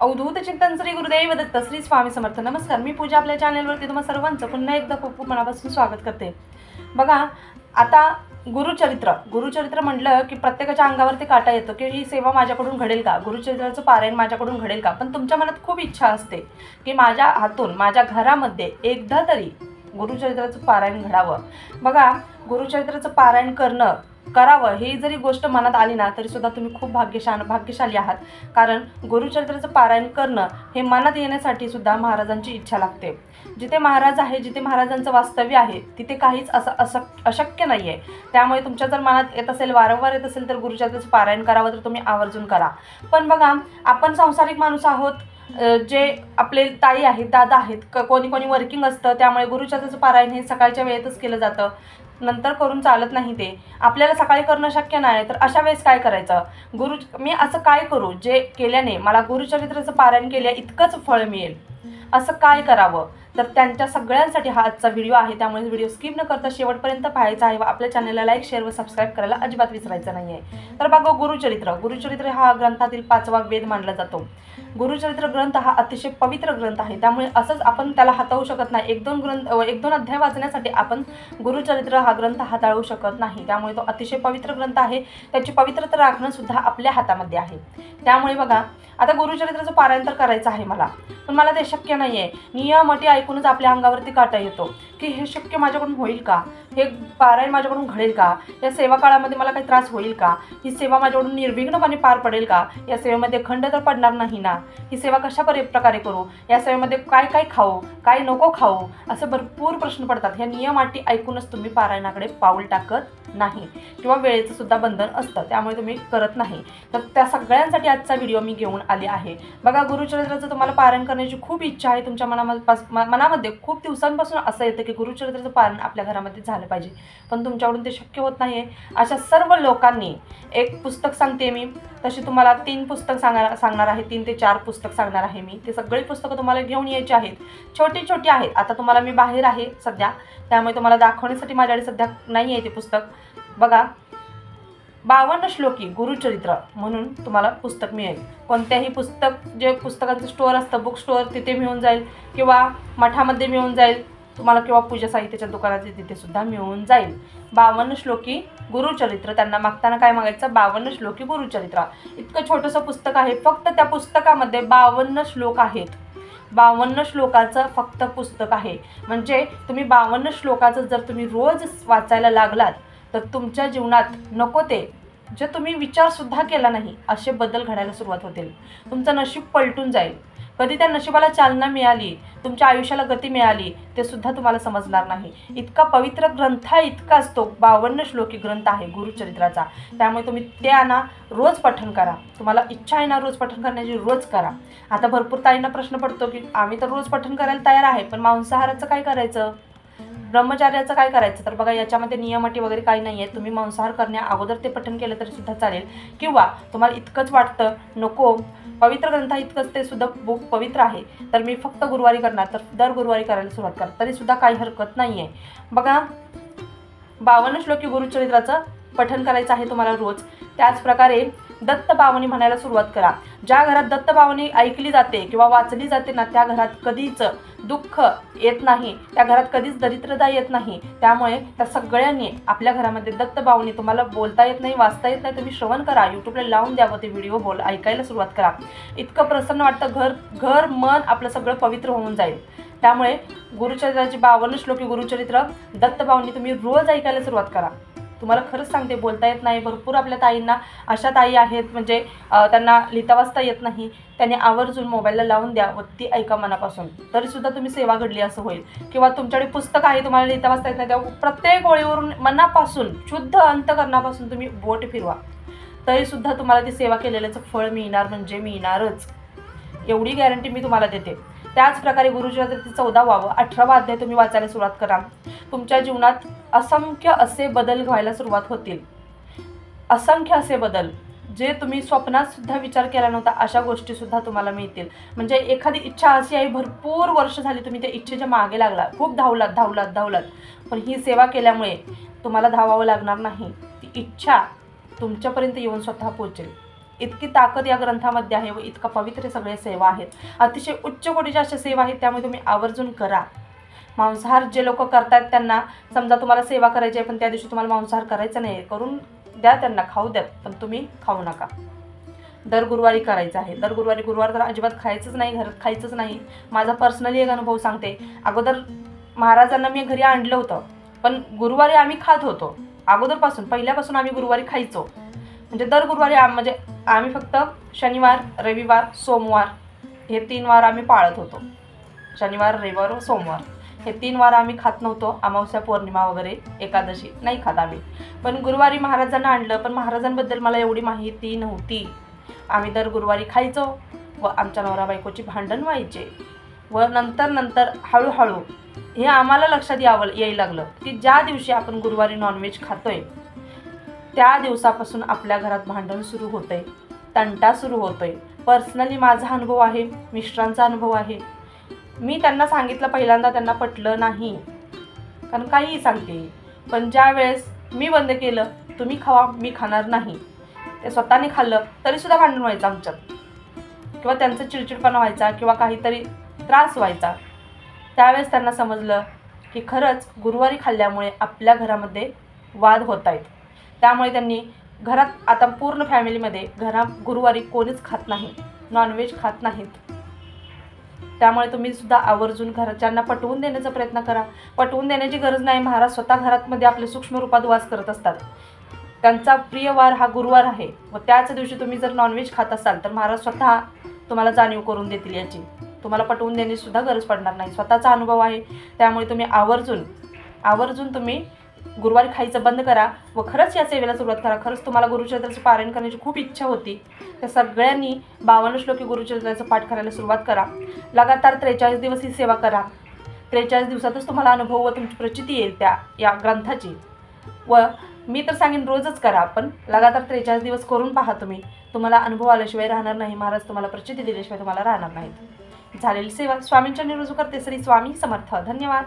अवधूत चिंतन श्री गुरुदेव दत्त श्री स्वामी समर्थ. नमस्कार मी पूजा आपल्या चॅनलवरती तुम्हा सर्वांचं पुन्हा एकदा खूप खूप मनापासून स्वागत करते. बघा आता गुरुचरित्र. गुरुचरित्र म्हटलं की प्रत्येकाच्या अंगावरती काटा येतो की ही सेवा माझ्याकडून घडेल का? गुरुचरित्राचं पारायण माझ्याकडून घडेल का? पण तुमच्या मनात खूप इच्छा असते की माझ्या हातून माझ्या घरामध्ये एकदा तरी गुरुचरित्राचं पारायण घडावं. बघा गुरुचरित्राचं पारायण करणं करावं ही जरी गोष्ट मनात आली ना तरी सुद्धा तुम्ही खूप भाग्यशान भाग्यशाली आहात. कारण गुरुचरित्राचं पारायण करणं हे मनात येण्यासाठी सुद्धा महाराजांची इच्छा लागते. जिथे महाराज आहे जिथे महाराजांचं वास्तव्य आहे तिथे काहीच असं असक अशक्य नाही आहे त्यामुळे तुमच्या जर मनात येत असेल वारंवार येत असेल तर गुरुचरित्राचं पारायण करावं तर तुम्ही आवर्जून करा. पण बघा आपण सांसारिक माणूस आहोत जे आपले ताई आहेत दादा आहेत क कोणी कोणी वर्किंग असतं त्यामुळे गुरुचरित्राचं पारायण हे सकाळच्या वेळेतच केलं जातं. नंतर करून चालत नाही ते. आपल्याला सकाळी करणं शक्य नाही तर अशा वेळेस काय करायचं? गुरु मी असं काय करू? जे केल्याने मला गुरुचरित्राचं पारायण केल्या इतकंच फळ मिळेल. असं काय करावं? तर त्यांच्या सगळ्यांसाठी हा आजचा व्हिडिओ आहे. त्यामुळे व्हिडिओ स्किप न करता शेवटपर्यंत पाहायचा आहे व आपल्या चॅनलला लाईक शेअर व सबस्क्राईब करायला अजिबात विसरायचं नाही आहे तर बघा गुरुचरित्र गुरुचरित्र हा ग्रंथातील पाचवा वेद मानला जातो. गुरुचरित्र ग्रंथ हा अतिशय पवित्र ग्रंथ आहे. त्यामुळे असंच आपण त्याला हाताळू शकत नाही. एक दोन ग्रंथ एक दोन अध्याय वाचण्यासाठी आपण गुरुचरित्र हा ग्रंथ हाताळू शकत नाही. त्यामुळे तो अतिशय पवित्र ग्रंथ आहे. त्याची पवित्रता राखणं सुद्धा आपल्या हातामध्ये आहे. त्यामुळे बघा आता गुरुचरित्राचं पारायण तर करायचं आहे मला. पण मला ते शक्य नाही आहे नियम अटी ऐकूनच आपल्या अंगावरती काटा येतो. की हे शक्य माझ्याकडून होईल का? हे पारायण माझ्याकडून घडेल का? या सेवा काळामध्ये मला काही त्रास होईल का? ही सेवा माझ्याकडून निर्विघ्नपणे पार पडेल का? या सेवेमध्ये खंड तर पडणार नाही ना? ही सेवा कशा प्रकारे करू? या सेवेमध्ये काय काय खाऊ? काय नको खाऊ? असे भरपूर प्रश्न पडतात. ह्या नियम अटी ऐकूनच तुम्ही पारायणाकडे पाऊल टाकत नाही. किंवा वेळेचं सुद्धा बंधन असतं. त्यामुळे तुम्ही करत नाही. तर त्या सगळ्यांसाठी आजचा व्हिडिओ मी घेऊन आले आहे. बघा गुरुचरित्राचं तुम्हाला पारायण करण्याची खूप इच्छा आहे तुमच्या मनामध्ये पास- म- मनामध्ये खूप दिवसांपासून असं येतं की गुरुचरित्राचं पालन आपल्या घरामध्ये झालं पाहिजे. पण तुमच्याकडून ते शक्य होत नाही आहे अशा सर्व लोकांनी एक पुस्तक सांगते मी. तशी तुम्हाला तीन पुस्तक सांगणार सांगणार आहे. तीन ते चार पुस्तक सांगणार आहे मी. ते सगळी पुस्तकं तुम्हाला घेऊन यायची आहेत. छोटी छोटी आहेत. आता तुम्हाला मी बाहेर आहे सध्या. त्यामुळे तुम्हाला दाखवण्यासाठी माझ्याकडे सध्या नाही आहे ते पुस्तक. बघा बावन्न श्लोकी गुरुचरित्र म्हणून तुम्हाला पुस्तक मिळेल. कोणत्याही पुस्तक जे पुस्तकांचं स्टोअर असतं बुक स्टोअर तिथे मिळून जाईल किंवा मठामध्ये मिळून जाईल तुम्हाला किंवा पूजा साहित्याच्या दुकानाचे तिथे सुद्धा मिळून जाईल. बावन्न श्लोकी गुरुचरित्र त्यांना मागताना काय मागायचं? बावन्न श्लोकी गुरुचरित्र इतकं छोटंसं पुस्तक आहे फक्त त्या पुस्तकामध्ये बावन्न श्लोक आहेत. बावन्न श्लोकाचं फक्त पुस्तक आहे. म्हणजे तुम्ही बावन्न श्लोकाचं जर तुम्ही रोज वाचायला लागलात तर तुमच्या जीवनात नको ते. जे तुम्ही विचारसुद्धा केला नाही असे बदल घडायला सुरुवात होतील. तुमचं नशीब पलटून जाईल. कधी त्या नशिबाला चालना मिळाली तुमच्या आयुष्याला गती मिळाली ते सुद्धा तुम्हाला समजणार नाही. इतका पवित्र ग्रंथ इतका असतो. बावन्न श्लोकी ग्रंथ आहे गुरुचरित्राचा. त्यामुळे तुम्ही ते आणा रोज पठण करा. तुम्हाला इच्छा आहे ना रोज पठण करण्याची रोज करा. आता भरपूर ताईंना प्रश्न पडतो की आम्ही तर रोज पठण करायला तयार आहे पण मांसाहाराचं काय करायचं? ब्रह्मचार्याचं काय करायचं? तर बघा याच्यामध्ये नियमअटी वगैरे काही नाही आहे तुम्ही मांसाहार करण्या अगोदर ते पठण केलं तरी सुद्धा चालेल. किंवा तुम्हाला इतकंच वाटतं नको पवित्र ग्रंथ इतकंच ते सुद्धा बुक पवित्र आहे. तर मी फक्त गुरुवारी करणार तर दर गुरुवारी करायला सुरुवात करा. तरी सुद्धा काही हरकत नाही आहे बघा बावन्न श्लोकी गुरुचरित्राचं पठण करायचं आहे तुम्हाला रोज. त्याचप्रकारे दत्तपावनी म्हणायला सुरुवात करा. ज्या घरात दत्तपावनी ऐकली जाते किंवा वाचली जाते ना त्या घरात कधीच दुःख येत नाही. त्या घरात कधीच दरिद्रता येत नाही. त्यामुळे त्या सगळ्यांनी आपल्या घरामध्ये दत्तपावनी तुम्हाला बोलता येत नाही वाचता येत नाही. तुम्ही श्रवण करा. यूट्यूबला लावून द्यावं ते व्हिडिओ बोल ऐकायला सुरुवात करा. इतकं प्रसन्न वाटतं घर घर मन आपलं सगळं पवित्र होऊन जाईल. त्यामुळे गुरुचरित्राची बावन्न श्लोकी गुरुचरित्र दत्तभावनी तुम्ही रोज ऐकायला सुरुवात करा. तुम्हाला खरंच सांगते बोलता येत नाही. भरपूर आपल्या ताईंना अशा ताई आहेत म्हणजे त्यांना लिहिता वाचता येत नाही. त्यांनी आवर्जून मोबाईलला लावून द्या व ती ऐका मनापासून. तरीसुद्धा तुम्ही सेवा घडली असं होईल. किंवा तुमच्याकडे पुस्तक आहे तुम्हाला लिहिता वाचता येत नाही त्या प्रत्येक ओळीवरून मनापासून शुद्ध अंतकरणापासून तुम्ही बोट फिरवा. तरीसुद्धा तुम्हाला ती सेवा केलेल्याचं फळ मिळणार म्हणजे मिळणारच. एवढी गॅरंटी मी तुम्हाला देते. त्याच प्रकारे गुरुचरित्राचे चौदा व्हावं अठरावा अध्याय तुम्ही वाचायला सुरुवात करा. तुमच्या जीवनात असंख्य असे बदल व्हायला सुरुवात होतील. असंख्य असे बदल जे तुम्ही स्वप्नात सुद्धा विचार केला नव्हता अशा गोष्टी सुद्धा तुम्हाला मिळतील. म्हणजे एखादी इच्छा अशी आहे भरपूर वर्ष झाली तुम्ही त्या इच्छेच्या मागे लागला खूप धावलात धावलात धावलात. पण ही सेवा केल्यामुळे तुम्हाला धावावं लागणार नाही. ती इच्छा तुमच्यापर्यंत येऊन स्वतः पोहोचेल. इतकी ताकद या ग्रंथामध्ये आहे व इतका पवित्र सगळे सेवा आहेत. अतिशय उच्च कोटीच्या अशा सेवा आहेत त्यामुळे तुम्ही आवर्जून करा. मांसाहार जे लोक करतात त्यांना समजा तुम्हाला सेवा करायची आहे पण त्या दिवशी तुम्हाला मांसाहार करायचा नाही करून द्या त्यांना खाऊ द्या पण तुम्ही खाऊ नका. दर गुरुवारी करायचं आहे. दर गुरुवारी गुरुवार तर अजिबात खायचंच नाही घरात खायचंच नाही. माझा पर्सनली एक अनुभव सांगते. अगोदर महाराजांना मी घरी आणलं होतं पण गुरुवारी आम्ही खात होतो. अगोदरपासून पहिल्यापासून आम्ही गुरुवारी खायचो. म्हणजे दर गुरुवारी आम म्हणजे आम्ही फक्त शनिवार रविवार सोमवार हे तीन वार आम्ही पाळत होतो. शनिवार रविवार व सोमवार. हे तीन वार आम्ही खात नव्हतो. अमावस्या पौर्णिमा वगैरे एकादशी नाही खात आम्ही. पण गुरुवारी महाराजांना आणलं पण महाराजांबद्दल मला एवढी माहिती नव्हती. आम्ही दर गुरुवारी खायचो व आमच्या नवरा बायकोची भांडण व्हायचे व नंतर नंतर हळूहळू हे आम्हाला लक्षात यावं यायला लागलं की ज्या दिवशी आपण गुरुवारी नॉनव्हेज खातोय त्या दिवसापासून आपल्या घरात भांडण सुरू होतंय तंटा सुरू होतोय. पर्सनली माझा अनुभव आहे मिस्टरांचा अनुभव आहे. मी त्यांना सांगितलं पहिल्यांदा त्यांना पटलं नाही. कारण काहीही सांगते. पण ज्या वेळेस मी बंद केलं तुम्ही खावा मी खाणार नाही. ते स्वतःने खाल्लं तरीसुद्धा भांडण व्हायचं आमच्यात. किंवा त्यांचा चिडचिडपणा व्हायचा किंवा काहीतरी त्रास व्हायचा. त्यावेळेस त्यांना समजलं की खरंच गुरुवारी खाल्ल्यामुळे आपल्या घरामध्ये वाद होत आहेत. त्यामुळे त्यांनी घरात आता पूर्ण फॅमिलीमध्ये घरा गुरुवारी कोणीच खात नाही. नॉनव्हेज खात नाहीत. त्यामुळे तुम्ही सुद्धा आवर्जून घरच्यांना पटवून देण्याचा प्रयत्न करा. पटवून देण्याची गरज नाही महाराज स्वतः घरातमध्ये आपले सूक्ष्म रूपात वास करत असतात. त्यांचा प्रिय वार हा गुरुवार आहे व त्याच दिवशी तुम्ही जर नॉनव्हेज खात असाल तर महाराज स्वतः तुम्हाला जाणीव करून देतील याची. तुम्हाला पटवून देण्याची सुद्धा गरज पडणार नाही. स्वतःचा अनुभव आहे. त्यामुळे तुम्ही आवर्जून आवर्जून तुम्ही गुरुवारी खायचं बंद करा व खरंच या सेवेला सुरुवात करा. खरंच तुम्हाला गुरुचरित्राचं पारायण करण्याची खूप इच्छा होती. त्या सगळ्यांनी बावन्न श्लोकी गुरुचरित्राचं पाठ करायला सुरुवात करा. लगातार त्रेचाळीस दिवस ही सेवा करा. त्रेचाळीस दिवसातच तुम्हाला अनुभव व तुमची प्रचिती येईल त्या या ग्रंथाची. व मी तर सांगेन रोजच करा पण लगातार त्रेचाळीस दिवस करून पहा तुम्ही. तुम्हाला अनुभव आल्याशिवाय राहणार नाही महाराज तुम्हाला प्रचिती दिल्याशिवाय तुम्हाला राहणार नाहीत. झालेली सेवा स्वामींच्या निरुजू करते. श्री स्वामी समर्थ. धन्यवाद.